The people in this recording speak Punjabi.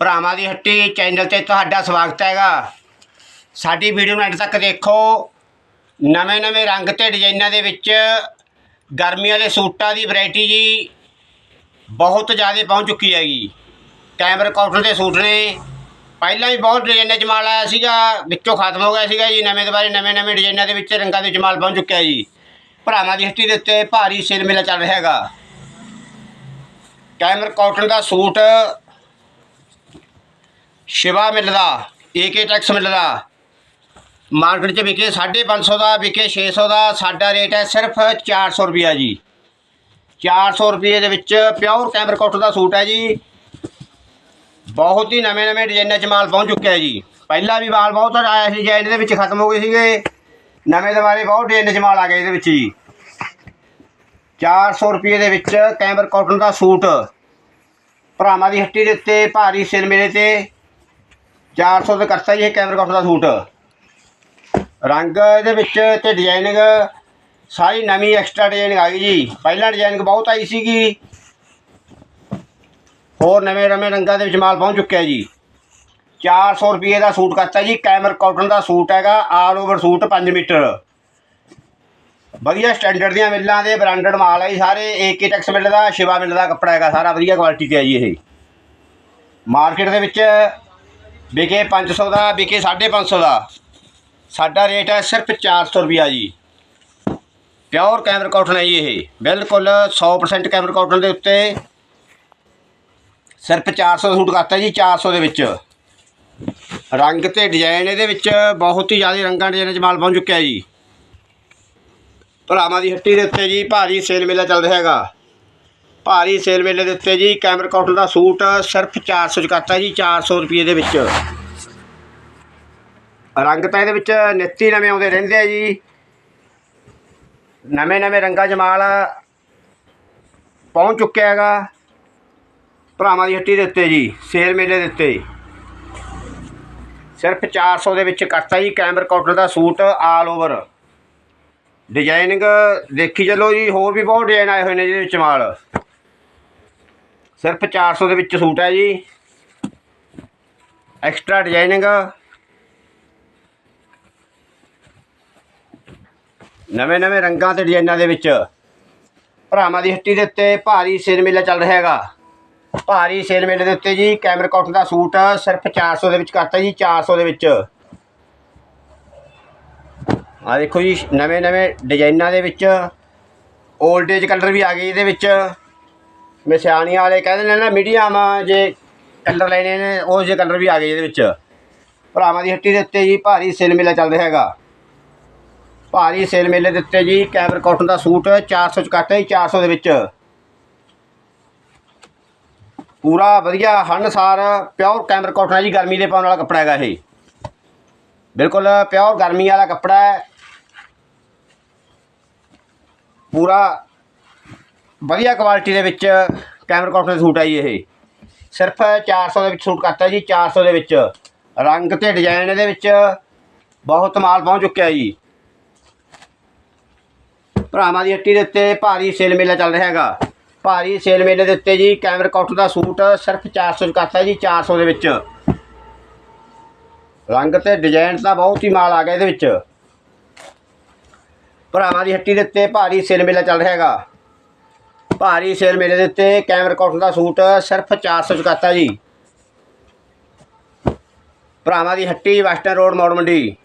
ਭਰਾਵਾਂ ਦੀ ਹੱਟੀ ਚੈਨਲ ਤੇ ਤੁਹਾਡਾ ਸਵਾਗਤ ਹੈਗਾ। ਸਾਡੀ ਵੀਡੀਓ ਨੂੰ ਐਂਡ ਤੱਕ ਦੇਖੋ। ਨਵੇਂ ਨਵੇਂ ਰੰਗ ਤੇ ਡਿਜ਼ਾਈਨਾਂ ਦੇ ਵਿੱਚ ਗਰਮੀਆਂ ਦੇ ਸੂਟਾਂ ਦੀ ਵੈਰਾਈਟੀ ਜੀ ਬਹੁਤ ਜ਼ਿਆਦਾ ਪਹੁੰਚ ਚੁੱਕੀ ਹੈਗੀ। ਕੈਮਰ ਕਾਟਨ ਦੇ ਸੂਟ ਨੇ। ਪਹਿਲਾਂ ਵੀ ਬਹੁਤ ਡਿਜ਼ਾਈਨਾਂ 'ਚ ਮਾਲ ਆਇਆ ਸੀਗਾ। ਵਿੱਚੋਂ ਖਤਮ ਹੋ ਗਿਆ ਸੀਗਾ ਜੀ। ਨਵੇਂ ਦੁਬਾਰੇ ਨਵੇਂ ਨਵੇਂ ਡਿਜ਼ਾਈਨਾਂ ਦੇ ਵਿੱਚ ਰੰਗਾਂ ਦੇ ਜਮਾਲ ਪਹੁੰਚ ਚੁੱਕਿਆ ਜੀ। ਭਰਾਵਾਂ ਦੀ ਹੱਟੀ ਦੇ ਉੱਤੇ ਭਾਰੀ ਸੇਲ ਮੇਲਾ ਚੱਲ ਰਿਹਾ ਹੈਗਾ। ਕੈਮਰ ਕਾਟਨ ਦਾ ਸੂਟ ਸ਼ਿਵਾ ਮਿਲਦਾ ਏਕੇ ਟੈਕਸ ਮਿਲਦਾ। ਮਾਰਕੀਟ 'ਚ ਵਿਕੇ 550 ਦਾ, ਵਿਕੇ 600 ਦਾ, ਸਾਡਾ ਰੇਟ ਹੈ ਸਿਰਫ 400 ਰੁਪਿਆ ਜੀ। 400 ਰੁਪਏ ਦੇ ਵਿੱਚ ਪਿਓਰ ਕੈਮਰ ਕਾਟਨ ਦਾ ਸੂਟ ਹੈ ਜੀ। ਬਹੁਤ ਹੀ ਨਵੇਂ ਨਵੇਂ ਡਿਜ਼ਾਈਨਾਂ 'ਚ ਮਾਲ ਪਹੁੰਚ ਚੁੱਕਿਆ ਜੀ। ਪਹਿਲਾਂ ਵੀ ਮਾਲ ਬਹੁਤ ਆਇਆ ਸੀ ਡਿਜ਼ਾਈਨ ਦੇ ਵਿੱਚ ਖਤਮ ਹੋ ਗਏ ਸੀਗੇ। ਨਵੇਂ ਦੁਬਾਰੇ ਬਹੁਤ ਡਿਜ਼ਾਈਨ 'ਚ ਮਾਲ ਆ ਗਏ ਇਹਦੇ ਵਿੱਚ ਜੀ। 400 ਰੁਪਏ ਦੇ ਵਿੱਚ ਕੈਮਰ ਕਾਟਨ ਦਾ ਸੂਟ। ਭਰਾਵਾਂ ਦੀ ਹੱਟੀ ਦੇ ਉੱਤੇ, ਭਾਰੀ ਸੇਲ ਮੇਰੇ ਤੇ। 400 ਤੇ ਕਰਤਾ ਜੀ, ਇਹ ਕੈਮਰ ਕਾਟਨ ਦਾ ਸੂਟ। ਰੰਗ ਇਹਦੇ ਵਿੱਚ ਤੇ ਡਿਜ਼ਾਈਨਿੰਗ ਸਾਰੀ ਨਵੀਂ ਐਕਸਟਰਾ ਡਿਜ਼ਾਈਨਿੰਗ ਆ ਗਈ ਜੀ। ਪਹਿਲਾਂ ਡਿਜ਼ਾਈਨਿੰਗ ਬਹੁਤ ਆਈ ਸੀਗੀ। ਹੋਰ ਨਵੇਂ ਨਵੇਂ ਰੰਗਾਂ ਦੇ ਵਿੱਚ ਮਾਲ ਪਹੁੰਚ ਚੁੱਕਿਆ ਜੀ। 400 ਰੁਪਏ ਦਾ ਸੂਟ ਕਰਤਾ ਜੀ, ਕੈਮਰ ਕਾਟਨ ਦਾ ਸੂਟ ਹੈਗਾ ਆਲ ਓਵਰ ਸੂਟ 5 ਮੀਟਰ। ਵਧੀਆ ਸਟੈਂਡਰਡ ਦੀਆਂ ਮਿੱਲਾਂ ਦੇ ਬ੍ਰਾਂਡਡ ਮਾਲ ਹੈ ਜੀ ਸਾਰੇ ਏਕੇ ਟੈਕਸ ਮਿਲ ਦਾ ਸ਼ਿਵਾ ਮਿਲ ਦਾ ਕੱਪੜਾ ਹੈਗਾ, ਸਾਰਾ ਵਧੀਆ ਕੁਆਲਿਟੀ ਤੇ ਹੈ ਜੀ ਇਹ। ਮਾਰਕੀਟ ਦੇ ਵਿੱਚ ਵਿਕੇ 500 ਦਾ, ਵਿਕੇ 550 ਦਾ। ਸਾਡਾ ਰੇਟ ਹੈ ਸਿਰਫ 400 ਰੁਪਿਆ ਜੀ। ਪਿਓਰ ਕੈਮਰ ਕਾਟਨ ਹੈ ਜੀ ਇਹ। ਬਿਲਕੁਲ 100% ਕੈਮਰ ਕਾਟਨ ਦੇ ਉੱਤੇ ਸਿਰਫ 400 ਦਾ ਸੂਟ ਕਰਤਾ ਜੀ 400 ਦੇ ਵਿੱਚ। ਰੰਗ ਤੇ ਡਿਜ਼ਾਈਨ ਇਹਦੇ ਵਿੱਚ ਬਹੁਤ ਹੀ ਜ਼ਿਆਦਾ ਰੰਗਾਂ ਡਿਜ਼ਾਈਨਾਂ 'ਚ ਮਾਲ ਪਹੁੰਚ ਚੁੱਕਿਆ ਜੀ। ਭਰਾਵਾਂ ਦੀ ਹੱਟੀ ਦੇ ਉੱਤੇ ਜੀ, ਭਾਰੀ ਸੇਲ ਮੇਲਾ ਚੱਲ ਰਿਹਾ ਹੈਗਾ। ਭਾਰੀ ਸੇਲ ਮੇਲੇ ਦੇ ਉੱਤੇ ਜੀ, ਕੈਮਰ ਕਾਟਨ ਦਾ ਸੂਟ ਸਿਰਫ 400 ਚ ਕਰਤਾ ਜੀ 400 ਰੁਪਏ ਦੇ ਵਿੱਚ। ਰੰਗ ਤਾਂ ਇਹਦੇ ਵਿੱਚ ਨਿੱਤੀ ਨਵੇਂ ਆਉਂਦੇ ਰਹਿੰਦੇ ਆ ਜੀ। ਨਵੇਂ ਨਵੇਂ ਰੰਗਾਂ ਜਮਾਲ ਪਹੁੰਚ ਚੁੱਕਿਆ ਹੈਗਾ ਭਰਾਵਾਂ ਦੀ ਹੱਟੀ ਦੇ ਉੱਤੇ ਜੀ, ਸੇਲ ਮੇਲੇ ਦੇ ਉੱਤੇ। ਸਿਰਫ 400 ਦੇ ਵਿੱਚ ਕਰਤਾ ਜੀ, ਕੈਮਰ ਕਾਟਨ ਦਾ ਸੂਟ ਆਲ ਓਵਰ ਡਿਜ਼ਾਈਨਿੰਗ ਦੇਖੀ ਚਲੋ ਜੀ, ਹੋਰ ਵੀ ਬਹੁਤ ਡਿਜ਼ਾਈਨ ਆਏ ਹੋਏ ਨੇ ਜਿਹਦੇ ਵਿੱਚ ਮਾਲ। ਸਿਰਫ 400 ਦੇ ਵਿੱਚ ਸੂਟ ਹੈ ਜੀ। ਐਕਸਟਰਾ ਡਿਜ਼ਾਈਨਿੰਗ ਨਵੇਂ ਨਵੇਂ ਰੰਗਾਂ ਤੇ ਡਿਜ਼ਾਈਨਾਂ ਦੇ ਵਿੱਚ। ਭਰਾਵਾਂ ਦੀ ਹੱਟੀ ਦੇ ਉੱਤੇ ਭਾਰੀ ਸੇਲ ਮੇਲਾ ਚੱਲ ਰਿਹਾ ਹੈਗਾ। ਭਾਰੀ ਸੇਲ ਮੇਲੇ ਦੇ ਉੱਤੇ ਜੀ ਕੈਮਰ ਕਾਟਨ ਦਾ ਸੂਟ ਸਿਰਫ 400 ਦੇ ਵਿੱਚ ਕਰਤਾ ਜੀ 400 ਦੇ ਵਿੱਚ। ਆ ਦੇਖੋ ਜੀ, ਨਵੇਂ ਨਵੇਂ ਡਿਜ਼ਾਈਨਾਂ ਦੇ ਵਿੱਚ। 올ਡ ਏਜ ਕਲਰ ਵੀ ਆ ਗਏ ਇਹਦੇ ਵਿੱਚ। ਮਿਸਿਆਣੀਆਂ ਵਾਲੇ ਕਹਿੰਦੇ ਨੇ ਨਾ ਮੀਡੀਅਮ ਜੇ ਕਲਰ ਲੈਣੇ ਨੇ, ਉਹ ਜਿਹੇ ਕਲਰ ਵੀ ਆ ਗਏ ਇਹਦੇ ਵਿੱਚ। ਭਰਾਵਾਂ ਦੀ ਹੱਟੀ ਦੇ ਉੱਤੇ ਜੀ ਭਾਰੀ ਸੇਲ ਮੇਲਾ ਚੱਲ ਰਿਹਾ ਹੈਗਾ। ਭਾਰੀ ਸੇਲ ਮੇਲੇ ਦੇ ਉੱਤੇ ਜੀ ਕੈਮਰ ਕਾਟਨ ਦਾ ਸੂਟ 400 ਚ ਕੱਟਿਆ ਜੀ 400 ਦੇ ਵਿੱਚ। ਪੂਰਾ ਵਧੀਆ ਹੰਨਸਾਰ ਪਿਓਰ ਕੈਮਰ ਕਾਟਨ ਹੈ ਜੀ, ਗਰਮੀ ਦੇ ਪਾਉਣ ਵਾਲਾ ਕੱਪੜਾ ਹੈਗਾ ਇਹ। ਬਿਲਕੁਲ ਪਿਓਰ ਗਰਮੀ ਵਾਲਾ ਕੱਪੜਾ ਹੈ। ਪੂਰਾ ਵਧੀਆ ਕੁਆਲਿਟੀ ਦੇ ਵਿੱਚ ਕੈਮਰ ਕਾਟਨ ਸੂਟ ਆ ਜੀ ਇਹ। ਸਿਰਫ 400 ਦੇ ਵਿੱਚ ਸੂਟ ਕਰਤਾ ਜੀ 400 ਦੇ ਵਿੱਚ। ਰੰਗ ਤੇ ਡਿਜ਼ਾਈਨ ਇਹਦੇ ਵਿੱਚ ਬਹੁਤ ਮਾਲ ਪਹੁੰਚ ਚੁੱਕਿਆ ਜੀ। ਭਰਾਵਾਂ ਦੀ ਹੱਟੀ ਦੇ ਉੱਤੇ ਭਾਰੀ ਸੇਲ ਮੇਲਾ ਚੱਲ ਰਿਹਾ ਹੈਗਾ। ਭਾਰੀ ਸੇਲ ਮੇਲੇ ਦੇ ਉੱਤੇ ਜੀ ਕੈਮਰ ਕਾਟਨ ਦਾ ਸੂਟ ਸਿਰਫ 400 ਚ ਕਰਤਾ ਜੀ 400 ਦੇ ਵਿੱਚ। ਰੰਗ ਤੇ ਡਿਜ਼ਾਈਨ ਤਾਂ ਬਹੁਤ ਹੀ ਮਾਲ ਆ ਗਿਆ ਇਹਦੇ ਵਿੱਚ। ਭਰਾਵਾਂ ਦੀ ਹੱਟੀ ਦੇ ਉੱਤੇ ਭਾਰੀ ਸੇਲ ਮੇਲਾ ਚੱਲ ਰਿਹਾ ਹੈਗਾ। ਭਾਰੀ ਸੇਲ ਮੇਲੇ ਦੇ ਉੱਤੇ ਕੈਮਰ ਕਾਟਨ ਦਾ ਸੂਟ ਸਿਰਫ 400 ਚ ਕਰਤਾ ਜੀ। ਭਰਾਵਾਂ ਦੀ ਹੱਟੀ ਵੈਸਟਰਨ ਰੋਡ, ਮੋੜ ਮੰਡੀ।